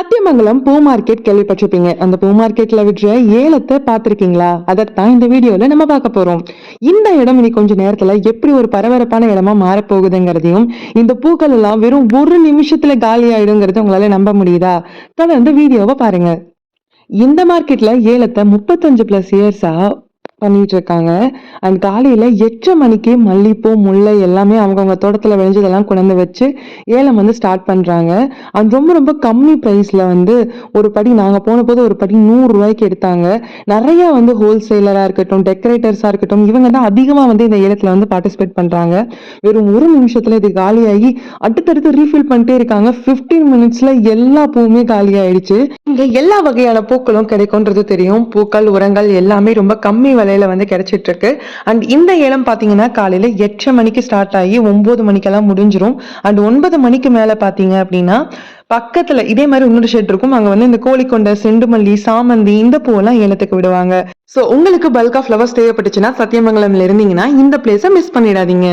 சத்தியமங்கலம் பூ மார்க்கெட் கேள்விப்பட்டிருப்பீங்க. அந்த பூ மார்க்கெட்ல விடுற ஏலத்தை பார்த்துருக்கீங்களா? அதைத்தான் இந்த வீடியோல நம்ம பார்க்க போறோம். இந்த இடம் இனி கொஞ்ச நேரத்துல எப்படி ஒரு பரபரப்பான இடமா மாறப்போகுதுங்கிறதையும் இந்த பூக்கள் எல்லாம் வெறும் ஒரு நிமிஷத்துல காலி ஆயிடுங்கிறத உங்களால நம்ப முடியுதா? தொடர்ந்து வீடியோவை பாருங்க. இந்த மார்க்கெட்ல ஏலத்தை முப்பத்தஞ்சு பிளஸ் இயர்ஸா பண்ணிட்டு இருக்காங்க அண்ட் காலையில எட்டு மணிக்கு மல்லிப்பூ முல்லை எல்லாமே அவங்கவுங்க தோட்டத்துல விளைஞ்சதெல்லாம் கொண்டு வச்சு ஏலம் வந்து ஸ்டார்ட் பண்றாங்க. அண்ட் ரொம்ப ரொம்ப கம்மி ப்ரைஸில் வந்து ஒரு படி நாங்க போன போது ஒரு படி நூறு ரூபாய்க்கு எடுத்தாங்க. நிறைய வந்து ஹோல்சேலரா இருக்கட்டும் டெக்கரேட்டர்ஸா இருக்கட்டும் இவங்க தான் அதிகமா வந்து இந்த ஏலத்துல வந்து பார்ட்டிசிபேட் பண்றாங்க. வெறும் ஒரு நிமிஷத்துல இது காலியாகி அடுத்தடுத்து ரீஃபில் பண்ணிட்டே இருக்காங்க. 15 மினிட்ஸ்ல எல்லா பூவுமே காலி ஆயிடுச்சு இங்கே எல்லா வகையான பூக்களும் கிடைக்கும்ன்றது தெரியும். பூக்கள் உரங்கள் எல்லாமே ரொம்ப கம்மி விலையில வந்து கிடைச்சிட்டு இருக்கு அண்ட் இந்த ஏலம் பார்த்தீங்கன்னா காலையில எட்டரை மணிக்கு ஸ்டார்ட் ஆகி ஒன்பது மணிக்கெல்லாம் முடிஞ்சிரும். அண்ட் ஒன்பது மணிக்கு மேல பாத்தீங்க அப்படின்னா பக்கத்துல இதே மாதிரி இன்னொரு ஷெட் இருக்கும். அங்க வந்து இந்த கோழிக்கொண்டை செண்டுமல்லி சாமந்தி இந்த பூவெல்லாம் ஏலத்துக்கு விடுவாங்க. சோ உங்களுக்கு பல்க் ஆஃப் ஃப்ளவர்ஸ் தேவைப்பட்டுச்சுன்னா சத்தியமங்கலம்ல இருந்தீங்கன்னா இந்த பிளேஸை மிஸ் பண்ணிடாதீங்க.